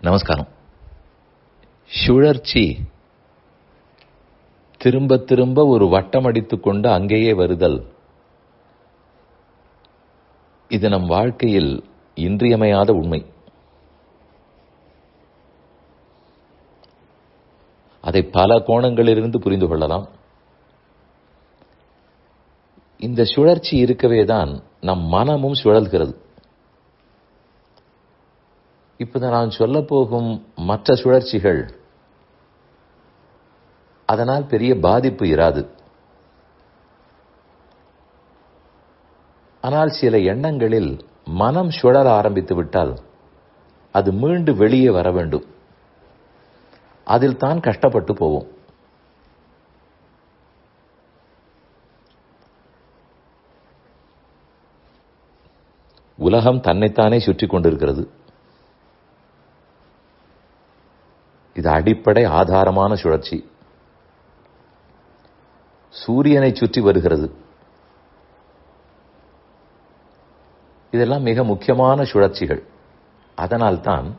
நமஸ்காரம். சுழற்சி திரும்ப திரும்ப ஒரு வட்டம் அடித்துக் கொண்டு அங்கேயே வருதல். இது நம் வாழ்க்கையில் இன்றியமையாத உண்மை. அதை பல கோணங்களிலிருந்து புரிந்து கொள்ளலாம். இந்த சுழற்சி இருக்கவே தான் நம் மனமும் சுழல்கிறது. இப்போதான் நான் சொல்ல போகும் மற்ற சுழற்சிகள் அதனால் பெரிய பாதிப்பு இராது. ஆனால் சில எண்ணங்களில் மனம் சுழல ஆரம்பித்து விட்டால் அது மீண்டு வெளியே வர வேண்டும். அதில் தான் கஷ்டப்பட்டு போவோம். உலகம் தன்னைத்தானே சுற்றி கொண்டிருக்கிறது. இது அடிப்படை ஆதாரமான சுழற்சி. சூரியனை சுற்றி வருகிறது. இதெல்லாம் மிக முக்கியமான சுழற்சிகள். அதனால்தான்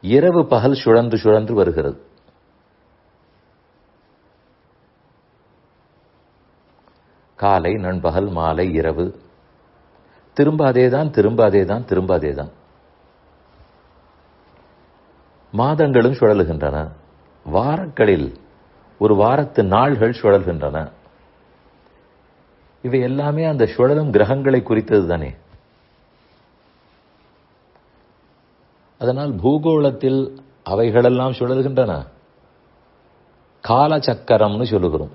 இரவு பகல் சுழன்று சுழன்று வருகிறது. காலை நண்பகல் மாலை இரவு. திரும்ப அதேதான் திரும்ப அதேதான் திரும்ப அதேதான். மாதங்களும் சுழலுகின்றன. வாரங்களில் ஒரு வாரத்து நாள்கள் சுழல்கின்றன. இவை எல்லாமே அந்த சுழலும் கிரகங்களை குறித்தது தானே. அதனால் பூகோளத்தில் அவைகளெல்லாம் சுழல்கின்றன. கால சக்கரம்னு சொல்லுகிறோம்.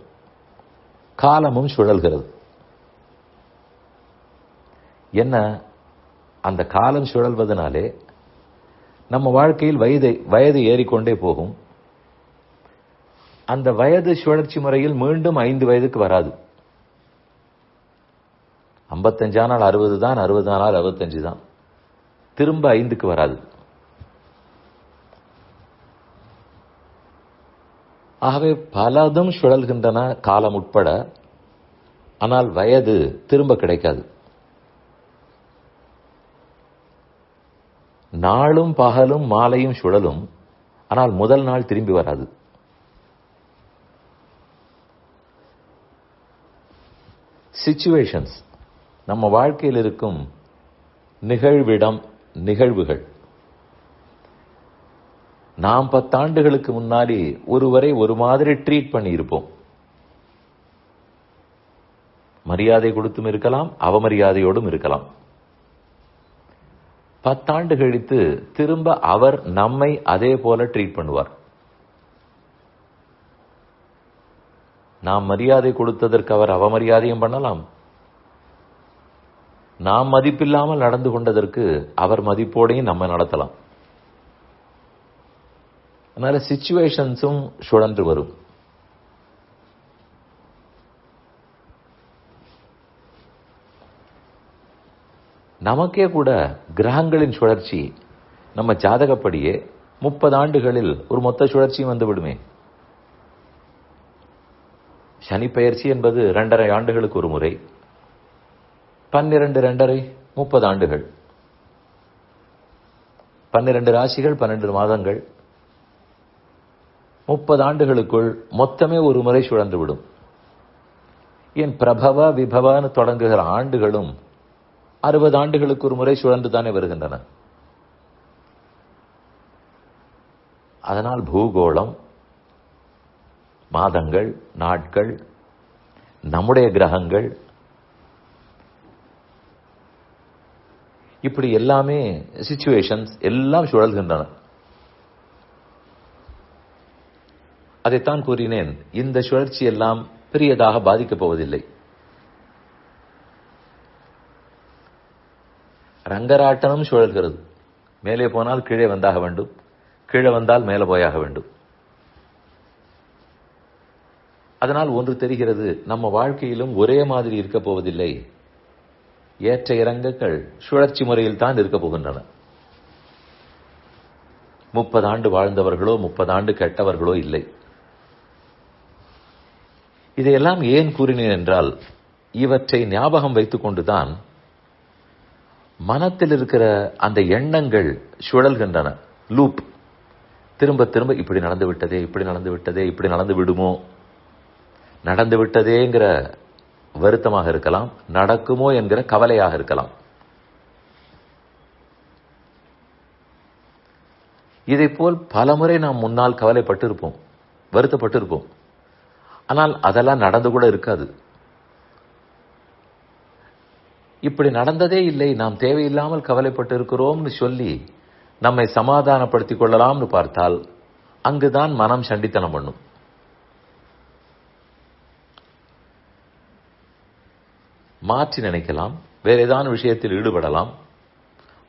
காலமும் சுழல்கிறது. என்ன? அந்த காலம் சுழல்வதனாலே நம்ம வாழ்க்கையில் வயது வயது ஏறிக்கொண்டே போகும். அந்த வயது சுழற்சி முறையில் மீண்டும் ஐந்து வயதுக்கு வராது. ஐம்பத்தஞ்சானால் அறுபது தான் அறுபது நாளால் அறுபத்தஞ்சு தான். திரும்ப ஐந்துக்கு வராது. ஆகவே பலதும் சுழல்கின்றன காலம் உட்பட ஆனால் வயது திரும்ப கிடைக்காது. நாளும் பகலும் மாலையும் சுழலும் ஆனால் முதல் நாள் திரும்பி வராது. சிச்சுவேஷன்ஸ் நம்ம வாழ்க்கையில் இருக்கும் நிகழ்விடம் நிகழ்வுகள். நாம் பத்தாண்டுகளுக்கு முன்னாடி ஒருவரை ஒரு மாதிரி ட்ரீட் பண்ணி இருப்போம் மரியாதை கொடுத்தும் இருக்கலாம் அவமரியாதையோடும் இருக்கலாம். பத்தாண்டு கழித்து திரும்ப அவர் நம்மை அதே போல ட்ரீட் பண்ணுவார். நாம் மரியாதை கொடுத்ததற்கு அவர் அவமரியாதையும் பண்ணலாம். நாம் மதிப்பில்லாமல் நடந்து கொண்டதற்கு அவர் மதிப்போடையும் நம்ம நடத்தலாம். அதனால சிச்சுவேஷன்ஸும் சுழன்று வரும். நமக்கே கூட கிரகங்களின் சுழற்சி நம்ம ஜாதகப்படியே முப்பது ஆண்டுகளில் ஒரு மொத்த சுழற்சியும் வந்துவிடுமே. சனி பயிற்சி என்பது இரண்டரை ஆண்டுகளுக்கு ஒரு முறை. பன்னிரண்டு ரெண்டரை முப்பது ஆண்டுகள். பன்னிரண்டு ராசிகள் பன்னெண்டு மாதங்கள். முப்பது ஆண்டுகளுக்குள் மொத்தமே ஒரு முறை சுழந்து விடும் என் பிரபவ விபவான்னு தொடங்குகிற ஆண்டுகளும் அறுபது ஆண்டுகளுக்கு ஒரு முறை சுழன்று தானே வருகின்றன. அதனால் பூகோளம் மாதங்கள் நாட்கள் நம்முடைய கிரகங்கள் இப்படி எல்லாமே சிச்சுவேஷன்ஸ் எல்லாம் சுழல்கின்றன. அதைத்தான் கூறினேன் இந்த சுழற்சி எல்லாம் பெரியதாக பாதிக்கப் போவதில்லை. ரங்கராட்டனம் சுழல்கிறது. மேலே போனால் கீழே வந்தாக வேண்டும். கீழே வந்தால் மேலே போயாக வேண்டும். அதனால் ஒன்று தெரிகிறது நம்ம வாழ்க்கையிலும் ஒரே மாதிரி இருக்க போவதில்லை. ஏற்ற இறங்கங்கள் சுழற்சி முறையில் தான் இருக்க போகின்றன. முப்பது ஆண்டு வாழ்ந்தவர்களோ முப்பது ஆண்டு கெட்டவர்களோ இல்லை. இதையெல்லாம் ஏன் கூறினேன் என்றால் இவற்றை ஞாபகம் வைத்துக் கொண்டுதான் மனத்தில் இருக்கிற அந்த எண்ணங்கள் சுழல்கின்றன. லூப் திரும்ப திரும்ப இப்படி நடந்து விட்டதே இப்படி நடந்து விட்டதே இப்படி நடந்து விடுமோ? நடந்து விட்டதேங்கிற வருத்தமாக இருக்கலாம் நடக்குமோ என்கிற கவலையாக இருக்கலாம். இதை போல் பலமுறை நாம் முன்னால் கவலைப்பட்டு இருப்போம் வருத்தப்பட்டு இருப்போம் ஆனால் அதெல்லாம் நடந்து கூட இருக்காது. இப்படி நடந்ததே இல்லை நாம் தேவையில்லாமல் கவலைப்பட்டு இருக்கிறோம்னு சொல்லி நம்மை சமாதானப்படுத்திக் கொள்ளலாம்னு பார்த்தால் அங்குதான் மனம் சண்டித்தனம் பண்ணும். மாற்றி நினைக்கலாம் வேற ஏதாவது விஷயத்தில் ஈடுபடலாம்.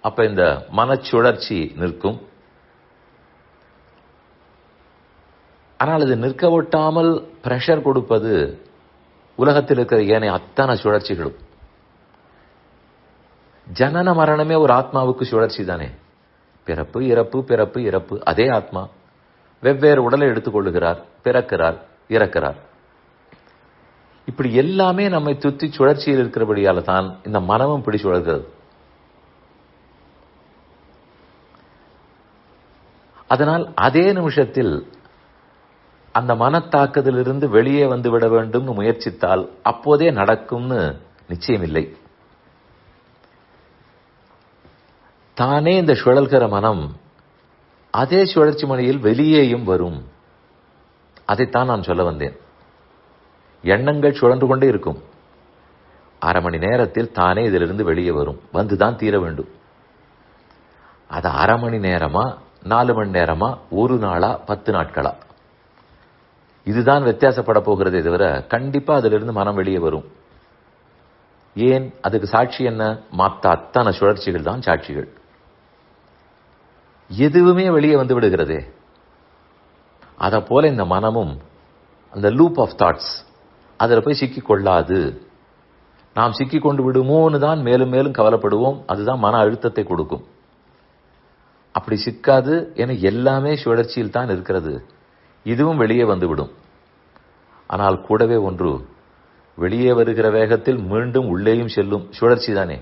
அப்ப இந்த மனச்சுழற்சி நிற்கும். ஆனால் இது நிற்க ஒட்டாமல் பிரஷர் கொடுப்பது உலகத்தில் இருக்கிற ஏனைய அத்தனை சுழற்சிகளும். ஜனன மரணமே ஒரு ஆத்மாவுக்கு சுழற்சி தானே? பிறப்பு இறப்பு பிறப்பு இறப்பு அதே ஆத்மா. வெவ்வேறு உடலை எடுத்துக்கொள்ளுகிறார் பிறக்கிறார் இறக்கிறார். இப்படி எல்லாமே நம்மை சுத்தி சுழற்சியில் இருக்கிறபடியால தான் இந்த மனமும் பிடி சுழல்கிறது. அதனால் அதே நிமிஷத்தில் அந்த மனத்தாக்குதலிருந்து வெளியே வந்து விட வேண்டும்னு முயற்சித்தால் அப்போதே நடக்கும்னு நிச்சயமில்லை. தானே இந்த சுழல்கிற மனம் அதே சுழற்சி மனையில் வெளியேயும் வரும். அதைத்தான் நான் சொல்ல வந்தேன். எண்ணங்கள் சுழன்று கொண்டே இருக்கும். அரை மணி நேரத்தில் தானே இதிலிருந்து வெளியே வரும். வந்துதான் தீர வேண்டும். அது அரை மணி நேரமா நாலு மணி நேரமா ஒரு நாளா பத்து நாட்களா? இதுதான் வித்தியாசப்பட போகிறதே தவிர கண்டிப்பா அதிலிருந்து மனம் வெளியே வரும். ஏன்? அதுக்கு சாட்சி என்ன? மற்ற அத்தனை சுழற்சிகள் தான் சாட்சிகள். எதுவுமே வெளியே வந்து விடுகிறதே. அதை போல இந்த மனமும் அந்த லூப் ஆஃப் தாட்ஸ் அதில் போய் சிக்கி கொள்ளாது. நாம் சிக்கி கொண்டு விடுமோன்னு தான் மேலும் மேலும் கவலைப்படுவோம். அதுதான் மன அழுத்தத்தை கொடுக்கும். அப்படி சிக்காது என எல்லாமே சுழற்சியில் தான் இருக்கிறது. இதுவும் வெளியே வந்துவிடும் ஆனால் கூடவே ஒன்று வெளியே வருகிற வேகத்தில் மீண்டும் உள்ளேயும் செல்லும். சுழற்சி தானே.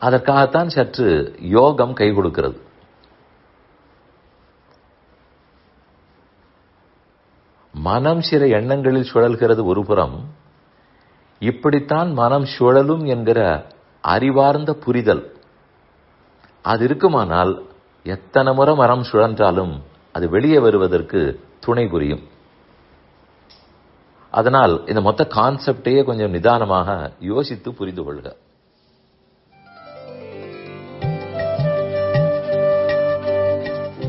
அதற்காகத்தான் சற்று யோகம் கை கொடுக்கிறது. மனம் சில எண்ணங்களில் சுழல்கிறது ஒரு புறம் இப்படித்தான் மனம் சுழலும் என்கிற அறிவார்ந்த புரிதல். அது இருக்குமானால் எத்தனை முறை மரம் சுழன்றாலும் அது வெளியே வருவதற்கு துணை புரியும். அதனால் இந்த மொத்த கான்செப்டையே கொஞ்சம் நிதானமாக யோசித்து புரிந்து கொள்க.